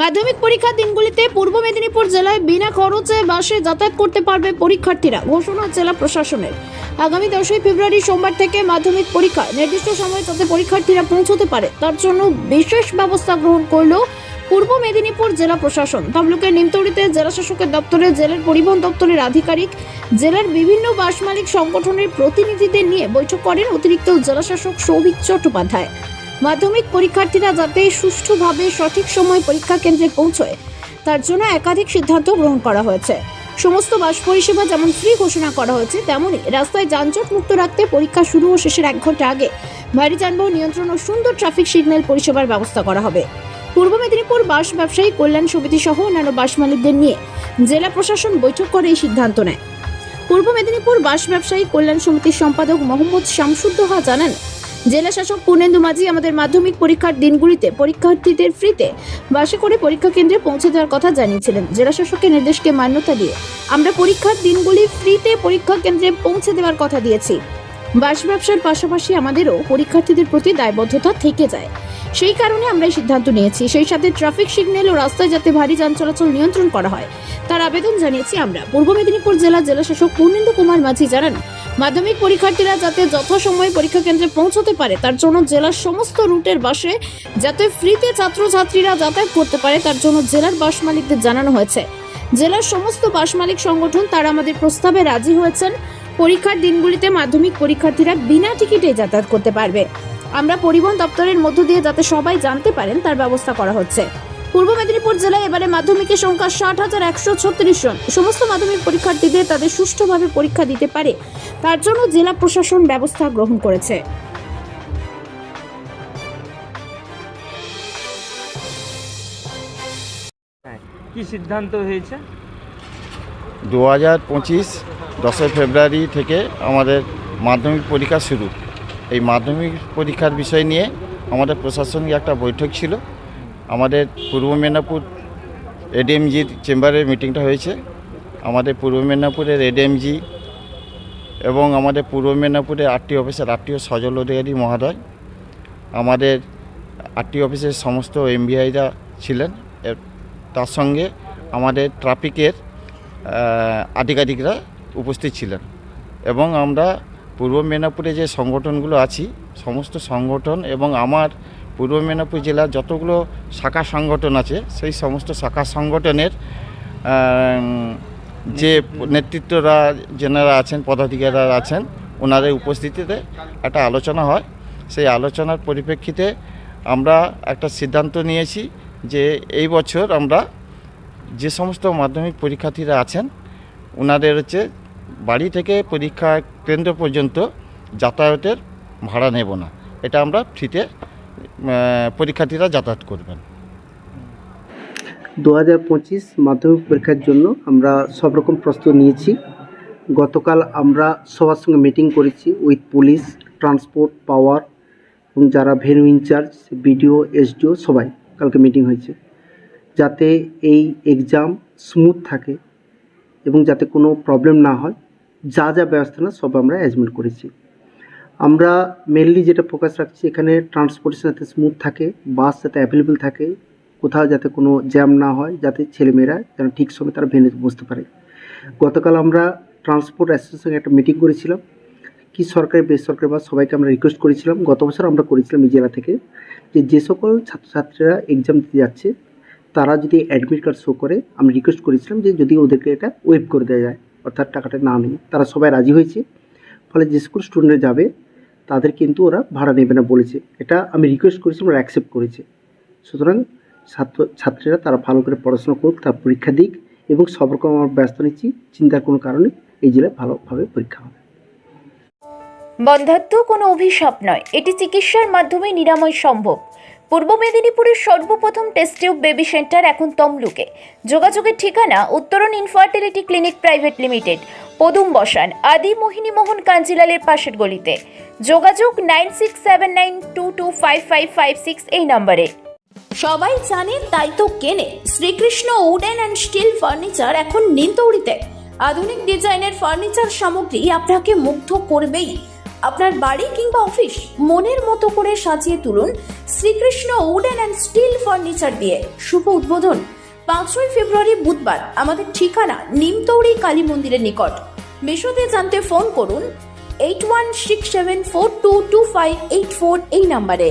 মাধ্যমিক পরীক্ষার দিনগুলিতে পূর্ব মেদিনীপুর জেলায় বিনা খরচে বাসে যাতায়াত করতে পারবে পরীক্ষার্থীরা, ঘোষণা জেলা প্রশাসনের। আগামী দশই ফেব্রুয়ারি সোমবার থেকে মাধ্যমিক পরীক্ষা নির্দিষ্ট সময়ে যাতে পরীক্ষার্থীরা পৌঁছতে পারে, তার জন্য বিশেষ ব্যবস্থা গ্রহণ করল পূর্ব মেদিনীপুর জেলা প্রশাসন। তমলুকের জেলা শাসকের দপ্তরে জেলার পরিবহন দপ্তরের আধিকারিক, জেলার বিভিন্ন বাস মালিক সংগঠনের প্রতিনিধিদের নিয়ে বৈঠক করেন অতিরিক্ত জেলাশাসক সৌভিক চট্টোপাধ্যায়। মাধ্যমিক পরীক্ষার্থীরা যাতে সুষ্ঠুভাবে সঠিক সময় পরীক্ষা কেন্দ্রে পৌঁছয়, তার জন্য একাধিক সিদ্ধান্ত গ্রহণ করা হয়েছে। সমস্ত বাস পরিষেবা যেমন ফ্রি ঘোষণা করা হয়েছে, তেমনই রাস্তায় যানজট মুক্ত রাখতে পরীক্ষা শুরু ও শেষের এক ঘণ্টা আগে ভারী যানবাহন নিয়ন্ত্রণ ও সুন্দর ট্রাফিক সিগন্যাল পরিষেবার ব্যবস্থা করা হবে। পূর্ব মেদিনীপুর বাস ব্যবসায়ী কল্যাণ সমিতি সহ অন্যান্য বাস মালিকদের নিয়ে জেলা প্রশাসন বৈঠক করে এই সিদ্ধান্ত নেয়। পূর্ব মেদিনীপুর বাস ব্যবসায়ী কল্যাণ সমিতির সম্পাদক মোহাম্মদ শামসুদ্দোহা জানান জেলা শাসক পূর্ণেন্দু মাঝি আমাদের মাধ্যমিক পরীক্ষার দিনগুলিতে পরীক্ষার্থীদের ফ্রিতে বাসে করে পরীক্ষা কেন্দ্রে পৌঁছে দেওয়ার কথা জানিয়েছিলেন। জেলা শাসকের নির্দেশকে মান্যতা দিয়ে আমরা পরীক্ষার দিনগুলি ফ্রিতে পরীক্ষা কেন্দ্রে পৌঁছে দেওয়ার কথা দিয়েছি। বাস ব্যবসার পাশাপাশি আমাদেরও পরীক্ষার্থীদের প্রতি দায়বদ্ধতা থেকে যায়। সেই কারণে আমরা এই সিদ্ধান্ত নিয়েছি। সেই সাথে ট্রাফিক সিগন্যাল ও রাস্তায় যাতে ভারী যান চলাচল নিয়ন্ত্রণ করা হয়, তার আবেদন জানিয়েছি আমরা। পূর্ব মেদিনীপুর জেলা জেলাশাসক পূর্ণেন্দু কুমার মাঝি জানান, মাধ্যমিক পরীক্ষার্থীরা যাতে যথাসময়ে পরীক্ষা কেন্দ্রে পৌঁছতে পারে, তার জন্য জেলার সমস্ত রুটের বাসে যাতে ফ্রিতে ছাত্রছাত্রীরা যাতায়াত করতে পারে, তার জন্য জেলার বাস মালিকদের জানানো হয়েছে। জেলার সমস্ত বাস মালিক সংগঠন তারা আমাদের প্রস্তাবে রাজি হয়েছেন। পরীক্ষার দিনগুলিতে মাধ্যমিক পরীক্ষার্থীরা বিনা টিকিটে যাতায়াত করতে পারবে। আমরা পরিবহন দপ্তরের মধ্য দিয়ে যাতে সবাই জানতে পারেন তার ব্যবস্থা করা হচ্ছে। পূর্ব মেদিনীপুর জেলায় এবারে মাধ্যমিকের সংখ্যা ষাট হাজার একশো ছত্রিশ জন। সমস্ত মাধ্যমিক পরীক্ষার্থীদের তাদের সুষ্ঠুভাবে পরীক্ষা দিতে পারে। তার জন্য জেলা প্রশাসন ব্যবস্থা গ্রহণ করেছে। কি সিদ্ধান্ত হয়েছে? দু হাজার পঁচিশ দশই ফেব্রুয়ারি থেকে আমাদের মাধ্যমিক পরীক্ষা শুরু। এই মাধ্যমিক পরীক্ষার বিষয় নিয়ে আমাদের প্রশাসনিক একটা বৈঠক ছিল। আমাদের পূর্ব মেদিনীপুর এডিএমজির চেম্বারের মিটিংটা হয়েছে। আমাদের পূর্ব মেদিনীপুরের এডিএমজি এবং আমাদের পূর্ব মেদিনীপুরের আরটি অফিসের আরটিও সজল অধিকারী মহোদয়, আমাদের আরটি অফিসের সমস্ত এমবিআইরা ছিলেন। তার সঙ্গে আমাদের ট্রাফিকের আধিকারিকরা উপস্থিত ছিলেন। এবং আমরা পূর্ব মেদিনীপুরে যে সংগঠনগুলো আছি, সমস্ত সংগঠন এবং আমার পূর্ব মেদিনীপুর জেলার যতগুলো শাখা সংগঠন আছে, সেই সমস্ত শাখা সংগঠনের যে নেতৃত্বরা যেনারা আছেন, পদাধিকারীরা আছেন, ওনাদের উপস্থিতিতে একটা আলোচনা হয়। সেই আলোচনার পরিপ্রেক্ষিতে আমরা একটা সিদ্ধান্ত নিয়েছি যে এই বছর আমরা যে সমস্ত মাধ্যমিক পরীক্ষার্থীরা আছেন, ওনাদের হচ্ছে বাড়ি থেকে পরীক্ষা কেন্দ্র পর্যন্ত যাতায়াতের ভাড়া নেব না। এটা আমরা ফ্রিতে পরীক্ষার্থীরা যাতায়াত করবেন। দু হাজার পঁচিশ মাধ্যমিক পরীক্ষার জন্য আমরা সব রকম প্রস্তুত নিয়েছি। গতকাল আমরা সবার সঙ্গে মিটিং করেছি উইথ পুলিশ, ট্রান্সপোর্ট, পাওয়ার এবং যারা ভেনু ইনচার্জ, বিডিও, এসডিও সবাই কালকে মিটিং হয়েছে। যাতে এই এক্সাম স্মুথ থাকে এবং যাতে কোনো প্রবলেম না হয় যা যা ব্যবস্থা না, সব আমরা অ্যাজমেন্ট করেছি। আমরা মেনলি যেটা ফোকাস রাখছি, এখানে ট্রান্সপোর্টেশন যাতে স্মুথ থাকে বাস যাতে অ্যাভেলেবেল থাকে, কোথাও যাতে কোনো জ্যাম না হয়, যাতে ছেলেমেয়েরা যেন ঠিক সময় তারা ভেনে বসতে পারে। গতকাল আমরা ট্রান্সপোর্ট অ্যাসোসিয়েশনের একটা মিটিং করেছিলাম। কি সরকারি, বেসরকারি বা সবাইকে আমরা রিকোয়েস্ট করেছিলাম। গত বছর আমরা করেছিলাম এই জেলা থেকে যে যে সকল ছাত্রছাত্রীরা এক্সাম দিতে যাচ্ছে, তারা যদি অ্যাডমিট কার্ড শো করে, আমি রিকোয়েস্ট করেছিলাম যে যদি ওদেরকে এটা ওয়েভ করে দেওয়া যায়। অর্থাৎ টাকাটা না নিয়ে তারা সবাই রাজি হয়েছে। ফলে যে স্কুল স্টুডেন্টরা যাবে, তাদের কিন্তু ওরা ভাড়া নেবে না বলেছে। এটা আমি রিকোয়েস্ট করেছি, ওরা অ্যাকসেপ্ট করেছে। সুতরাং ছাত্র, ছাত্রীরা তারা ভালো করে পড়াশোনা করুক, তার পরীক্ষা দিক এবং সব রকম আমার ব্যস্ত নিচ্ছি, চিন্তার কোনো কারণে এই জেলায় ভালোভাবে পরীক্ষা হবে। বন্ধাত্ম কোনো অভিশাপ নয়। এটি চিকিৎসার মাধ্যমে নিরাময় সম্ভব। পূর্ব মেদিনীপুরের সর্বপ্রথম টেস্ট টিউব বেবি সেন্টার এখন তমলুকে। যোগাযোগের ঠিকানা উত্তরণ ইনফার্টিলিটি ক্লিনিক প্রাইভেট লিমিটেড পদুম বসান, আদি মোহিনী মোহন কাঞ্জিলালের পাশের গলিতে। যোগাযোগ nine six seven nine two two five five five six এই নম্বরে। সবাই জানে, তাই তো কেনে। Shrikrishna wooden and steel furniture এখন নিমতৌড়িতে আধুনিক ডিজাইনের ফার্নিচার সামগ্রী আপনাকে মুগ্ধ করবেই। আপনার বাড়ি কিংবা অফিস মনের মতো করে সাজিয়ে তুলুন Shrikrishna wooden and steel furniture দিয়ে। শুভ উদ্বোধন। পাঁচই ফেব্রুয়ারি বুধবার, আমাদের ঠিকানা নিমতৌড়ি কালী মন্দিরের নিকট। বিশদে জানতে ফোন করুন eight one six seven four two two five eight four এই নাম্বারে।